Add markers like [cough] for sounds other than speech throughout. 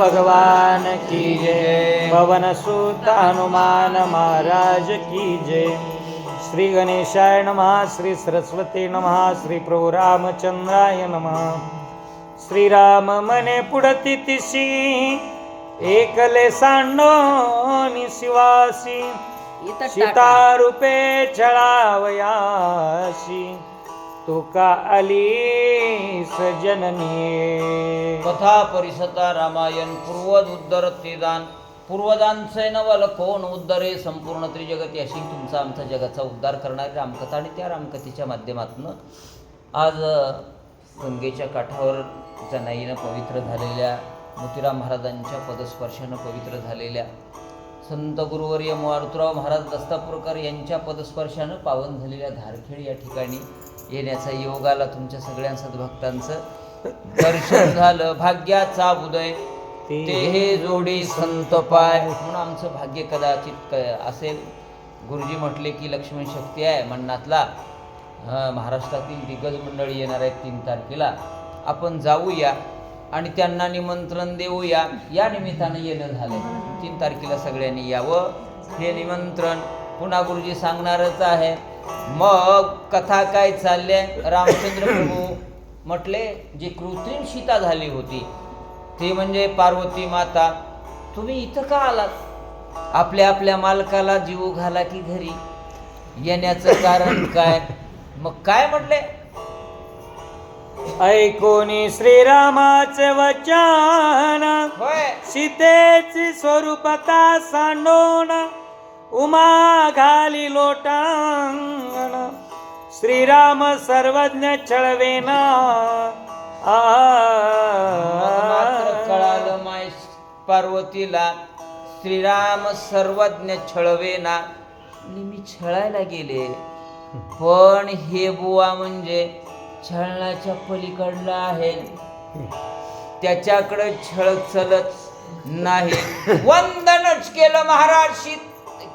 भगवान की जय पवन सुत हनुमान महाराज की जय श्री गणेशाय नमः श्री सरस्वती नमः श्री प्रभू रामचंद्राय नमः श्रीराम मने पुढती तिशी एकले सांडोनी शिवासी इथं सीता टाटा. रूपे छळावयाशी तुका आली सजननी. कथा परिसता रामायण पूर्वज उद्धर तेदान पूर्वजांचे नवल कोण उद्धरे? संपूर्ण त्रिजगती अशी तुमचा आमचा जगाचा उद्धार करणारी रामकथा आणि त्या रामकथेच्या माध्यमातून आज गंगेच्या काठावर जनाईनं पवित्र झालेल्या मोतीराम महाराजांच्या पदस्पर्शानं पवित्र झालेल्या संत गुरुवर्य मारुतराव महाराज दस्तापूरकर यांच्या पदस्पर्शानं पावन झालेल्या धारखेड या ठिकाणी येण्याचा योग आला तुमच्या सगळ्या सद्भक्तांचं. दर्शन झालं भाग्याचा उदय. ते हे जोडी संत पाय. म्हणून आमचं भाग्य कदाचित असेल. गुरुजी म्हटले की लक्ष्मण शक्ती आहे मन्नातला. महाराष्ट्रातील दिग्गज मंडळी येणार आहेत तीन तारखेला. आपण जाऊया आणि त्यांना निमंत्रण देऊया. या निमित्तानं येणं झालं तीन तारखेला सगळ्यांनी यावं. हे निमंत्रण पुन्हा गुरुजी सांगणारच आहे. मग कथा काय चालल्या रामचंद्र प्रभू म्हटले जी कृत्रिम सीता झाली होती ते म्हणजे पार्वती माता. तुम्ही इथं का आलात? आपल्या आपल्या मालकाला जीव घाला की घरी? येण्याचं कारण काय? मग काय म्हटले? ऐकोनी श्रीरामाचे वचन. सीतेची स्वरूपता सांडोन उमा घाली लोटांगण. श्रीराम सर्वज्ञ छळवेना. मग कळालं माय पार्वतीला श्रीराम सर्वज्ञ छळवेना. मी छळायला गेले. पण हे बुवा म्हणजे छळण्याच्या पलीकडला आहे. त्याच्याकडे छळ चलत नाही. वंदनच केलं महाराज.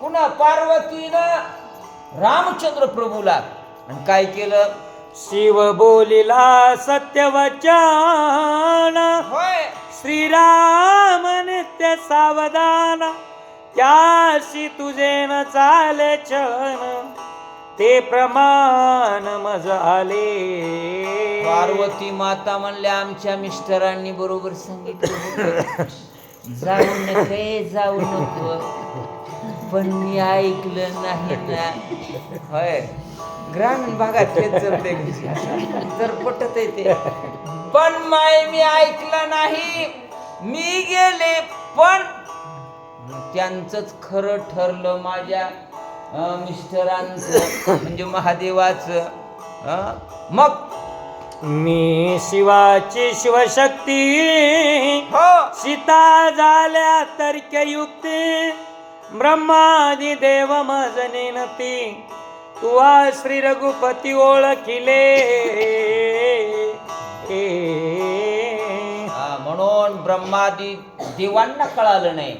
पुन्हा पार्वतीनं रामचंद्र प्रभूला. आणि काय केलं? शिव बोलिला सत्यवचन. होय. श्रीराम नित्य सावधान. त्याशी तुझे न चाले छळण ते प्रमाण मज आले. पार्वती माता म्हणल्या आमच्या मिस्टरांनी बरोबर सांगितलं. जाऊ नके [laughs] जाऊ नको. पण मी ऐकलं नाही ना. होय. ग्रामीण भागात तेच जमते जर पटत ते. पण माय मी ऐकलं नाही. मी गेले पण त्यांचंच खरं ठरलं माझ्या मिस्टरांचं म्हणजे महादेवाचं. मग? मी शिवाची शिवशक्ती. हो. सीता झाल्या तर्कयुक्ती. ब्रह्मादी देव मज नेनती तुवा श्री रघुपती ओळखिले. हा, म्हणून ब्रह्मादी देवांना कळालं नाही.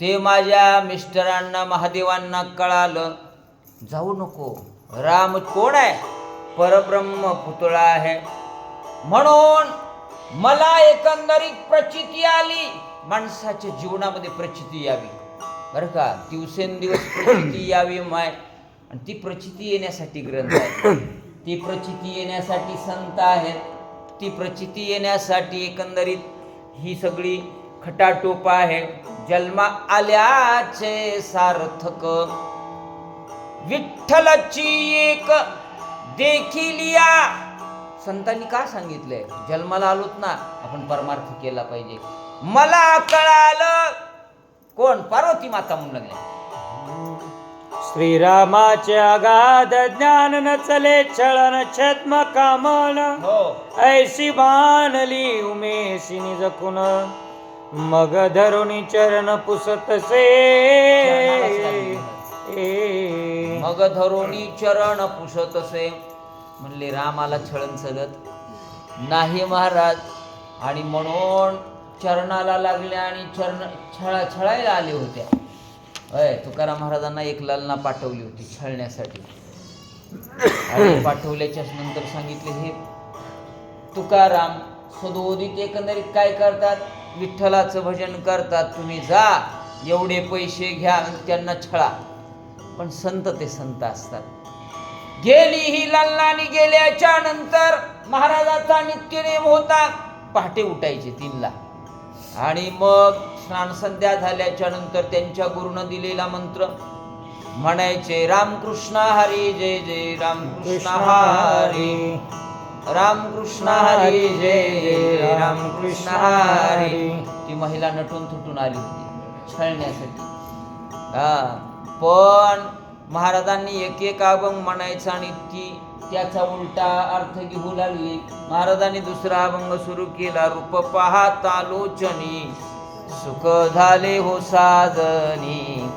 ते माझ्या मिस्टरांना महादेवांना कळालं. जाऊ नको राम कोण आहे? परब्रह्म पुतळा आहे. म्हणून मला एकंदरीत प्रचिती आली. माणसाच्या जीवनामध्ये प्रचिती यावी. बरं का दिवसेंदिवस प्रचिती यावी माय. आणि ती प्रचिती येण्यासाठी ग्रंथ आहे ती प्रचिती येण्यासाठी संत आहेत. ती प्रचिती येण्यासाठी एकंदरीत ही सगळी खटाटोप आहे जन्मा आल्याचे सार्थक. विठ्ठलाची एक देखील या. संतांनी का सांगितलंय? जन्माला आलोत ना आपण परमार्थ केला पाहिजे. मला कळालं कोण? पार्वती माता म्हणून लागले श्रीरामाचे अगाध ज्ञान न चले छळन छद्म कामन. हो. ऐशी बाणली उमेशी निजकुन मग धरुणी चरण पुसतसे ए. मग धरोणी चरण पुसतसे म्हणले रामाला छळण चलत. नाही महाराज. आणि म्हणून चरणाला लागले आणि चरण छळा छळायला आले होत्या. अय तुकाराम महाराजांना एक लालना पाठवली होती छळण्यासाठी. आणि [coughs] पाठवल्याच्या नंतर सांगितले हे तुकाराम सदोदित एकंदरीत काय करतात? विठ्ठलाचं भजन करतात. तुम्ही जा एवढे पैसे घ्या आणि त्यांना छळा. पण संत ते संत असतात. गेली ही लल्लानी गेल्याच्यानंतर महाराजाचा नित्यनेम होता. पहाटे उठायचे तीनला. आणि मग स्नान संध्या झाल्याच्यानंतर त्यांच्या गुरुनं दिलेला मंत्र म्हणायचे रामकृष्ण हरी जय जय रामकृष्ण हरी. रामकृष्ण हरी जय जय रामकृष्ण हरी. ती महिला नटून थुटून आली होती छळण्यासाठी. हा. पण महाराजांनी एक एक अभंग म्हणायचा आणि ती त्याचा उलटा अर्थ घेऊ लागली. महाराजांनी दुसरा अभंग सुरू केला. रूप पाहता लोचनी सुख झाले हो साजनी.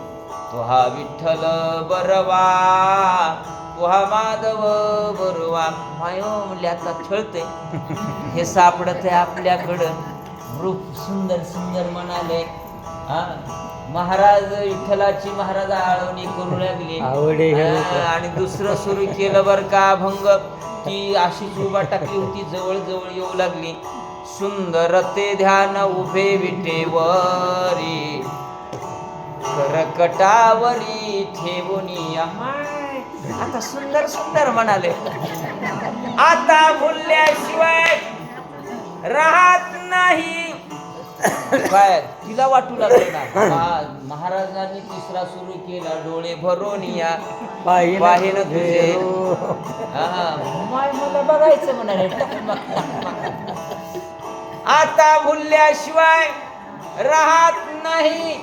तुहा विठ्ठल बरवा तुहा माधव बरवा. मायो म्हणले आता छळते हे सापडत आहे आपल्याकडं. रूप सुंदर सुंदर म्हणाले. हा? महाराज विठ्ठलाची महाराज आळवणी करू लागली. आवडे हे. हा, आणि दुसरं सुरू केलं बर का अभंग. ती अशीच उभा टाकली होती जवळ जवळ येऊ लागली. सुंदर ते ध्यान उभे विटेवरी करकटावरी ठेवून आहाय. आता सुंदर सुंदर म्हणाले. आता बोलल्याशिवाय राहत नाही. काय? तिला वाटू लागलं ना. महा- महाराजांनी तिसरा सुरू केला डोळे भरून या. तुझे. रूप. हा, माय मला बघायचं म्हणाले. आता भुलल्याशिवाय राहत नाही.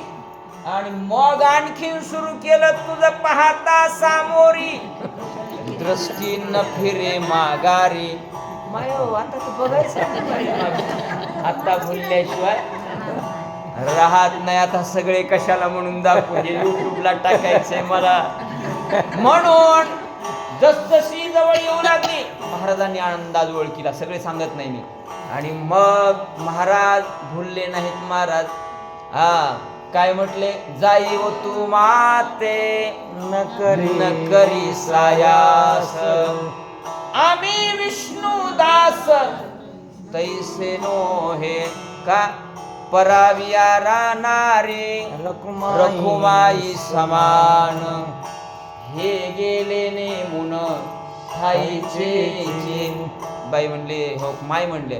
आणि मग आणखीन सुरू केलं तुझं पाहता सामोरी. दृष्टी न फिरे माघारी. मायो आता तू बघायचं [laughs] आता भुलल्याशिवाय राहत नाही. आता सगळे कशाला म्हणून दाखवू? हे युट्यूबला टाकायचंय मला. म्हणून जसजशी जवळ येऊ लागली महाराजांनी आनंदात ओळखीला. सगळे सांगत नाही मी. आणि मग महाराज भुलले नाहीत महाराज. हा काय म्हटले? जाई व तू माते न करी न करी सायास. आम्ही विष्णू दास. तैसे नो हे का पराविया राहणारे रखुमाई रखुमाई समान। हे गेले नेमून ठाईचे बाई म्हणले हो माय म्हणले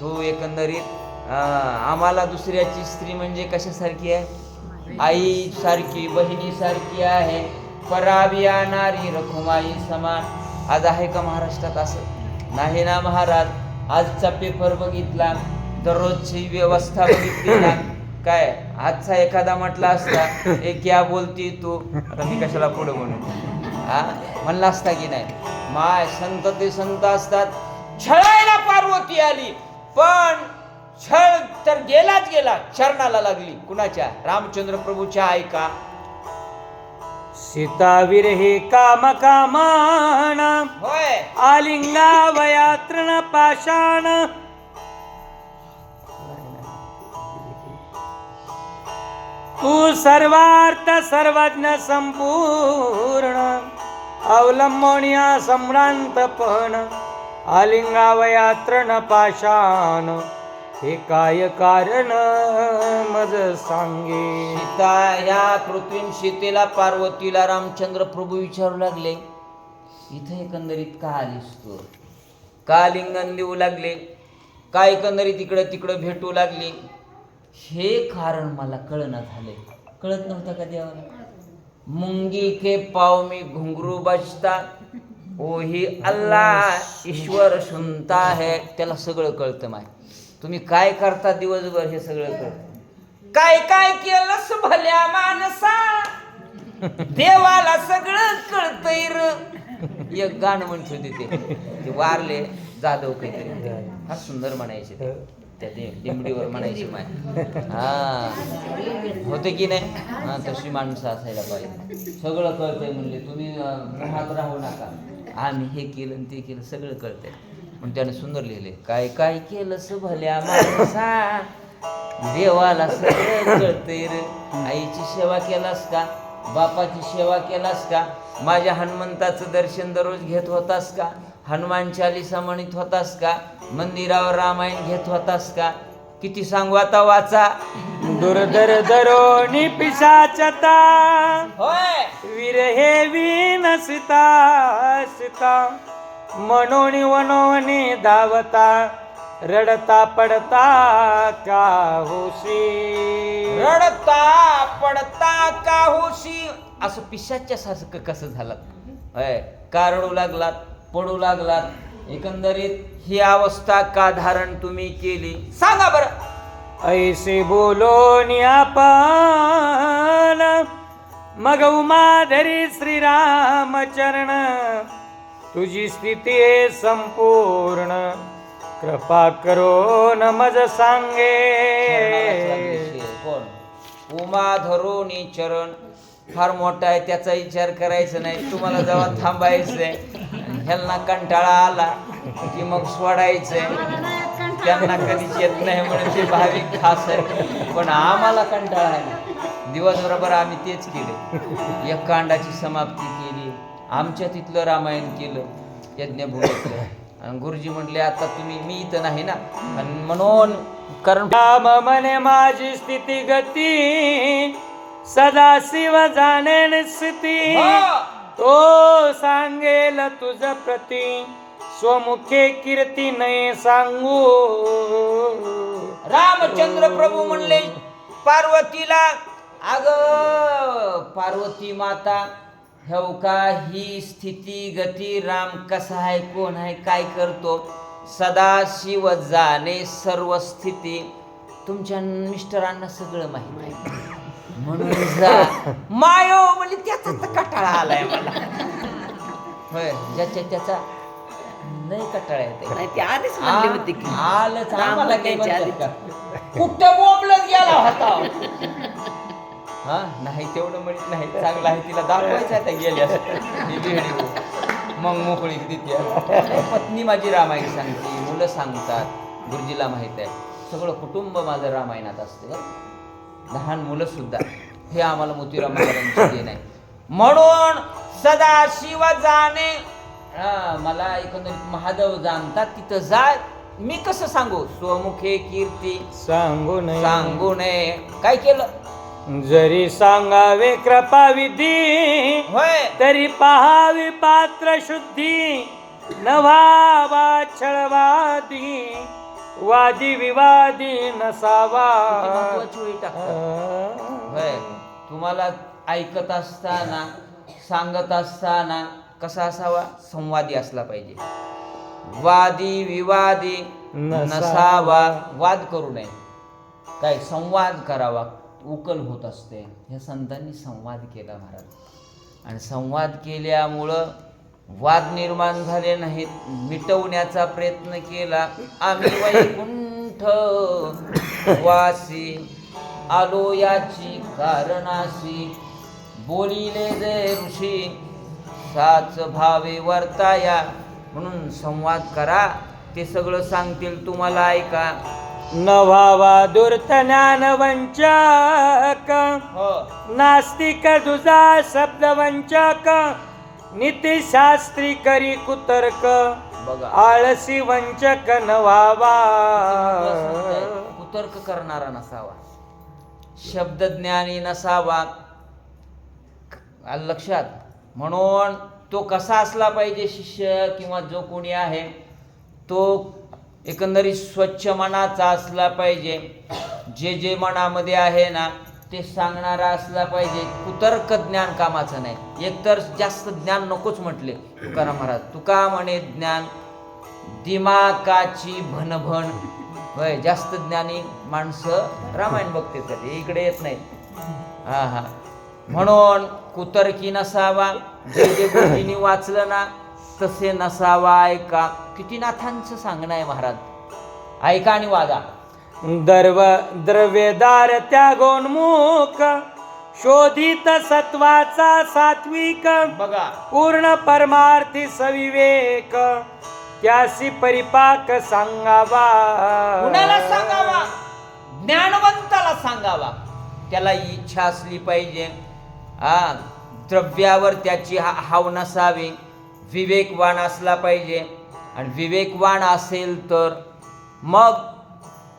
तू एकंदरीत अं, आम्हाला दुसऱ्याची स्त्री म्हणजे कशासारखी आहे? आई सारखी बहिणी सारखी आहे पराविया नारी रखुमाई समान. आज आहे का महाराष्ट्रात असं? नाही ना महाराज. आजचा पेपर बघितला दररोजची व्यवस्था बघितली ना. काय आजचा एखादा म्हटला असता एक या बोलती तू. आता मी कशाला पुढे म्हणू हा? म्हणला असता की नाही? माय संत ते संत असतात. छळायला पार्वती आली. पण छळ तर गेलाच गेला. चरणाला लागली. कुणाच्या? रामचंद्र प्रभूच्या ऐका सीतावीर हे काम कामान आलिंगा वया तृण पाषाण. तू सर्वार्थ सर्वज्ञ संपूर्ण. अवलंबनिया सम्रांतपण आलिंगावया तृण पाषाण. हे काय कारण? मज सांगे. सीता या पृथ्वीन सीतेला पार्वतीला रामचंद्र प्रभू विचारू लागले. इथं एकंदरीत का आलीस तू? का लिंगन देऊ लागले? का एकंदरीत इकडं तिकडं भेटू लागले? हे कारण मला कळना झाले कळत नव्हतं का देवाला? मुंगी के पाव मी घुंगरू बजता ओही अल्ला ईश्वर सुनता है. त्याला सगळं कळतं माय. तुम्ही काय करता दिवसभर हे सगळं करता? काय काय केलंस भल्या माणसा? देवाला सगळं कळतंय र. एक गाणं म्हणत होते ते. ते वारले जाधव काहीतरी. हा सुंदर म्हणायचे ते. त्या दे- दिमडीवर म्हणायची माय. हा. होते की नाही? हा तशी माणसं असायला पाहिजे. सगळं कळतंय म्हणले तुम्ही राहत राहू नका. आम्ही हे केलं आणि ते केलं सगळं कळतंय. पण त्याने सुंदर लिहिले काय काय केलंस भल्या माणसा? देवाला सगळं कळतंय रे. आईची सेवा केलास का? बापाची सेवा केलास का? माझ्या हनुमंताचं दर्शन दररोज घेत होतास का? हनुमान चालिसा म्हणत होतास का? मंदिरावर रामायण घेत होतास का? किती सांगू आता वाचा. दुर्धर दरोनी पिशाचता होय. वीर हे वीन सीता सीता मनोनी वनोनी धावता रडता पडता का होशी? रडता पडता का होशी? असं पिशाच्या सारखं कसं झालं? होय का रडू लागलात पडू लागलात एकंदरीत ही अवस्था का धारण तुम्ही केली? सांगा बरं. ऐसे बोलो आपण मग उमाधरी श्रीरामचरण तुझी स्थिती संपूर्ण. कृपा करो न मज सांगे. कोण? उमा धरोनी चरण. फार मोठा आहे त्याचा विचार करायचा नाही. तुम्हाला जेव्हा थांबायचंय ह्यांना कंटाळा आला की मग सोडायचंय. त्यांना कधीच येत नाही म्हणून ते भाविक खास आहे पण आम्हाला कंटाळा आहे दिवसभराभर आम्ही तेच केले. एक कांडाची समाप्ती केली. आमच्या तिथलं रामायण केलं यज्ञभूमीतलं आणि गुरुजी म्हटले आता तुम्ही मी इथं नाही ना. आणि म्हणून कारण राम म्हणे माझी स्थिती गती सदा शिव जाणे स्थिती. तो सांगेल तुझ प्रती स्वमुखे कीर्ती नाही सांगू. रामचंद्र प्रभू म्हणले पार्वतीला अग पार्वती माता हेव का ही स्थिती गती राम कसा आहे कोण आहे काय करतो? सदा शिव जाणे सर्व स्थिती. तुमच्या मिस्टरांना सगळं माहीत आहे. म्हणून जा. मायो म्हणजे त्याचा तर कटाळा आलाय मला. होय ज्याच्या त्याचा लय कटाळा येते नाही आधीच म्हणली होती की आलंच आम्हाला काही? कुठं बोंबलत गेला होता. हा नाही तेवढं म्हणत नाही चांगलं आहे तिला दाखवायचं आहे त्या गेल्यास. मग मोकळी देते पत्नी माझी रामायण सांगते मुलं सांगतात गुरुजीला माहीत आहे. सगळं कुटुंब माझं रामायणात असते. लहान मुलं सुद्धा. हे आम्हाला मोतीराम महाराजांची देण आहे. म्हणून सदा शिव जाणे. हा, मला एकंदरीत महादेव जाणतात तिथं जा. मी कसं सांगू? स्वमुखे कीर्ती. सांगू नये. सांगू नये. काय केलं? जरी सांगावे कृपा विधी होय. तरी पहावी पात्र शुद्धी. नव्हावा छळवादी वादी विवादी नसावा. तुम्हाला ऐकत असताना सांगत असताना कसा असावा? संवादी असला पाहिजे. वादी विवादी. नसावा. वाद करू नये. काय? संवाद करावा. उकल होत असते. ह्या संतांनी संवाद केला महाराज. आणि संवाद केल्यामुळं वाद निर्माण झाले नाहीत. मिटवण्याचा प्रयत्न केला. आम्ही वैकुंठ वासी आलो याची कारणाशी. बोलिले जे ऋषी साच भावे वर्ताया. म्हणून संवाद करा. ते सगळं सांगतील तुम्हाला ऐका. नव्हावा दुर्थ ज्ञान वंचक हो. नास्तिक दुजा शब्द वंचक नीतिशास्त्री करी कुतर्क बघा. आळसी वंचक नव्हावा कुतर्क करणारा नसावा. शब्दज्ञानी नसावा. लक्षात म्हणून तो कसा असला पाहिजे शिष्य किंवा जो कोणी आहे तो एकंदरीत स्वच्छ मनाचा असला पाहिजे. जे जे मनामध्ये आहे ना ते सांगणारा असला पाहिजे. कुतर्क ज्ञान कामाचं नाही. एकतर जास्त ज्ञान नकोच म्हटले तुकाराम महाराज. तुका म्हणे ज्ञान दिमाकाची भनभन. होय जास्त ज्ञानी माणसं रामायण बघते कधी इकडे येत नाही हा हा. म्हणून कुतर्की नसावा. जे जे गोष्टीने वाचलं ना तसे नसावा ऐका. किती नाथांचं सांगणं आहे महाराज. ऐका आणि वागा. दर्व द्रव्यदार त्यागोन्मुख शोधित सत्वाचा सात्विक बघा. पूर्ण परमार्थी सविवेक त्यासी परिपाक सांगावा. कुणाला सांगावा? ज्ञानवंताला सांगावा. त्याला इच्छा असली पाहिजे. हा द्रव्यावर त्याची हा हाव नसावी. विवेकवान असला पाहिजे. आणि विवेकवान असेल तर मग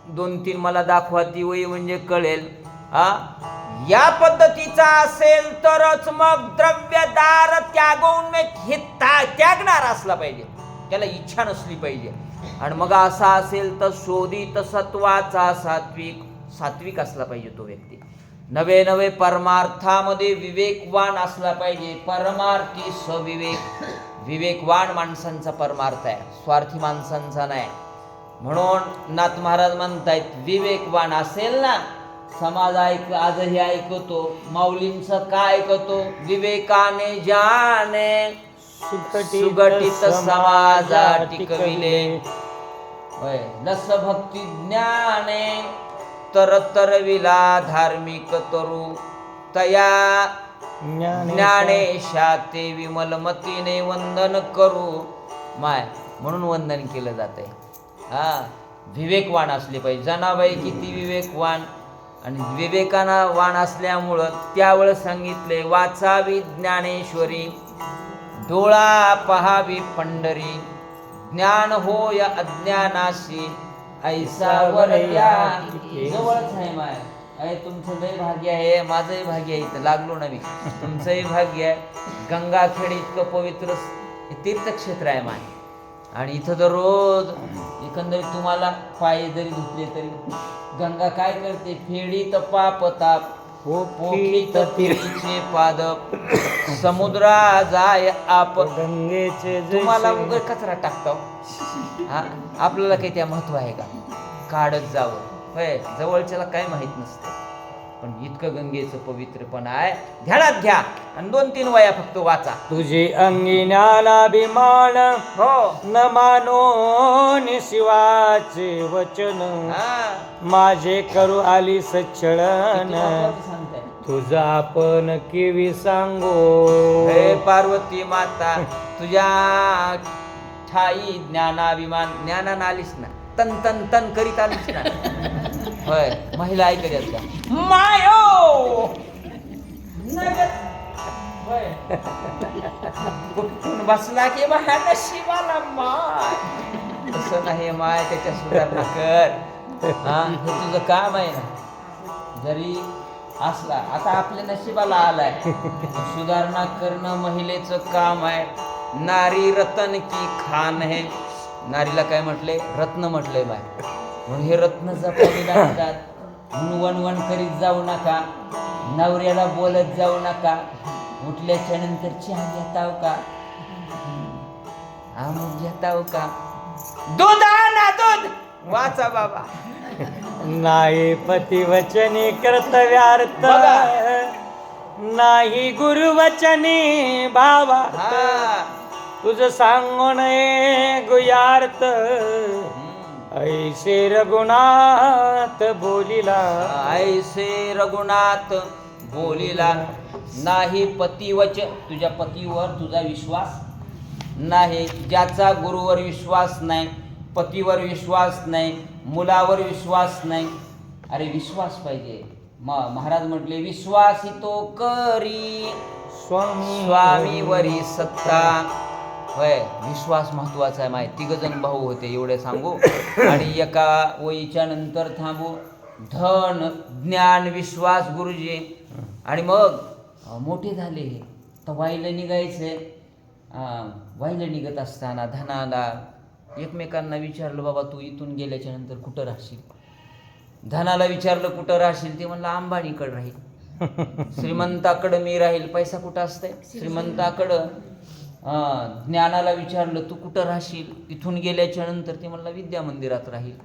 दोन तीन मला दाखवा ती वही म्हणजे कळेल. हा या पद्धतीचा असेल तरच मग द्रव्यदार त्यागोन्मेष हे त्यागणार असला पाहिजे. त्याला इच्छा नसली पाहिजे. आणि मग असा असेल तर शोधित सत्वाचा सात्विक सात्विक असला पाहिजे तो व्यक्ती. नवे नवे परमार्थामध्ये विवेकवान असला पाहिजे. परमार्थी सविवेक. विवेकवान माणसांचा परमार्थ आहे स्वार्थी माणसांचा नाही. म्हणून नाथ महाराज म्हणतायत विवेकवान असेल ना समाज ऐक आजही ऐकतो माऊलींचं काय ऐकतो? विवेकाने जाने सुगटित समाजा टिकविले. होय लस भक्ती ज्ञाने तर तरविला धार्मिक तरू तया ज्ञानेशा ते विमलमतीने वंदन करू. माय म्हणून वंदन केलं जात आहे हा विवेकवान असले पाहिजे. जनाबाई किती विवेकवान. आणि विवेकाना वाण असल्यामुळं त्यावेळेस सांगितले वाचावी ज्ञानेश्वरी डोळा पहावी पंढरी. ज्ञान होय अज्ञानाशी. ऐसा वरत्या जवळच आहे माय. अरे तुमचं लय भाग्य आहे माझंही भाग्य आहे इथं लागलो ना मी. तुमचंही भाग्य आहे. गंगाखेड इतकं पवित्र हे तीर्थक्षेत्र आहे माय आणि इथं तर रोज एकंदरीत तुम्हाला पाय जरी धुतले तरी गंगा काय करते? फेडीत पाप ताप पोखीत तिरीचे पाद. समुद्रा जाय आप गंगेचे तुम्हाला उघड कचरा टाकतो. हा आपल्याला काही त्या महत्त्व आहे का? काढत जावं. होय जवळच्याला काय माहीत नसतं. पण इतकं गंगेचं पवित्रपण आहे. ध्यानात घ्या. आणि दोन तीन वया फक्त वाचा. तुझे अंगी ज्ञानाभिमान हो. न मानो शिवाचे वचन. माझे करू आली सच्छळन. तुझा आपण किवी सांगो. हे पार्वती माता तुझ्या ठाई ज्ञानाभिमान. ज्ञानानं आलीस ना. तन तन तन करीत आलीस ना होय महिला ऐकत आहेत का मायो. होय. कुठून बसला की बाहेर नशिबाला माय. तसं नाही माय त्याच्या सुधारणा कर. हा हे तुझं काम आहे ना. जरी असला आता आपल्या नशिबाला आलाय. सुधारणा करणं महिलेचं काम आहे. नारी रतन की खान है. नारीला काय म्हटले? रत्न म्हटलंय बाय. म्हणून हे रत्न जपावी लागतात. म्हणून वनवन करीत जाऊ नका. नवऱ्याला बोलत जाऊ नका. उठल्याच्या नंतर चहा घेताव का? अमुक घेताव का? दूध आणा दूध! वाचा बाबा. नाही पतिवचनी कर्तव्यार्थ. बघा. नाही गुरुवचनी भावा हा. तुझ सांगो नये गुयार्थ हम्म. ऐसे रघुनाथ बोलिला. ऐसे रघुनाथ बोलिला. नाही पतीवच तुझ्या पतीवर तुझा विश्वास नाही. ज्याचा गुरुवर विश्वास नाही पतीवर विश्वास नाही मुलावर विश्वास नाही. अरे विश्वास पाहिजे. म- महाराज म्हटले विश्वास तो करी. स्वामी स्वामीवरी सत्ता. होय विश्वास महत्त्वाचा आहे माहिती तिघ जण भाऊ होते एवढे सांगू. [coughs] आणि एका वयीच्या नंतर थांबू. धन ज्ञान विश्वास गुरुजी. आणि मग मोठे झाले. हे तर वाईला निघायचे. वाईला निघत असताना धनाला एकमेकांना विचारलं बाबा तू इथून गेल्याच्यानंतर कुठं राहशील? धनाला विचारलं कुठं राहशील? ते म्हणलं अंबानीकडं राहील. [laughs] श्रीमंताकडं मी राहील. पैसा कुठं असतंय? श्रीमंताकडं. ज्ञानाला विचारलं तू कुठं राहशील? इथून गेल्याच्यानंतर ते म्हणलं विद्या मंदिरात राहील.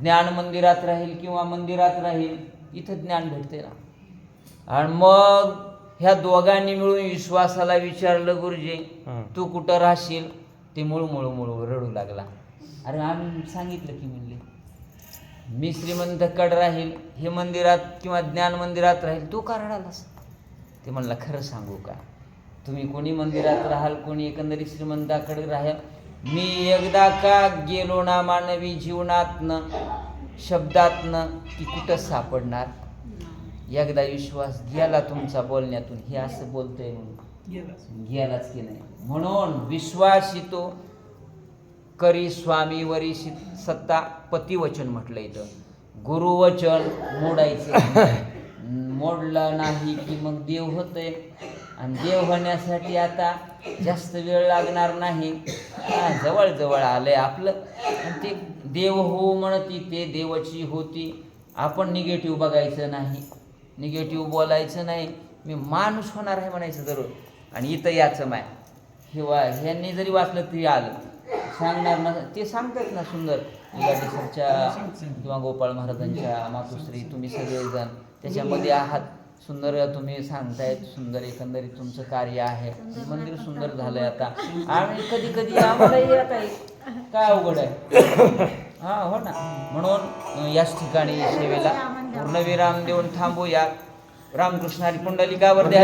ज्ञान मंदिरात राहील किंवा मंदिरात राहील इथं ज्ञान भेटते ना. आणि मग ह्या दोघांनी मिळून विश्वासाला विचारलं गुरुजी. तू कुठं राहशील? ते मुळू मुळू मुळू रडू लागला. अरे आम्ही सांगितलं की म्हणले मी श्रीमंतकड राहील हे मंदिरात किंवा ज्ञान मंदिरात राहील तू का रडालास ते म्हणला खरं सांगू का? तुम्ही कोणी मंदिरात राहाल कोणी एकंदरीत श्रीमंताकडे राहाल? मी एकदा का गेलो ना मानवी जीवनातनं शब्दातनं की कुठं सापडणार? एकदा विश्वास गेला तुमचा बोलण्यातून हे असं बोलतोय म्हणून. गेलाच. की नाही. म्हणून विश्वास येतो. करी स्वामी वरी सत्ता पतिवचन म्हटलं इथं. गुरुवचन मोडायचं. [laughs] मोडलं नाही की मग देव होतंय. आणि देव होण्यासाठी आता जास्त वेळ लागणार नाही. जवळजवळ जवळ जवळ आलंय आपलं. आणि ते देव हो म्हणती ते देवाची होती. आपण निगेटिव्ह बघायचं नाही. निगेटिव्ह बोलायचं नाही. मी माणूस होणार आहे म्हणायचं जरूर आणि इथं याचं माय. किंवा ह्यांनी जरी वाचलं तरी आलं. सांगणार ना ते सांगतात ना सुंदर. सरच्या किंवा गोपाळ महाराजांच्या मातुश्री तुम्ही सगळेजण त्याच्यामध्ये आहात. सुंदर तुम्ही सांगतायत सुंदर एकंदरीत तुमचं कार्य आहे. मंदिर सुंदर झालंय आता. [laughs] आणि कधी कधी आम्हालाही आता काय अवघड आहे. हा हो ना. म्हणून याच ठिकाणी सेवेला पूर्णविराम देऊन थांबूया. रामकृष्ण हरी पुंडलिकावर द्या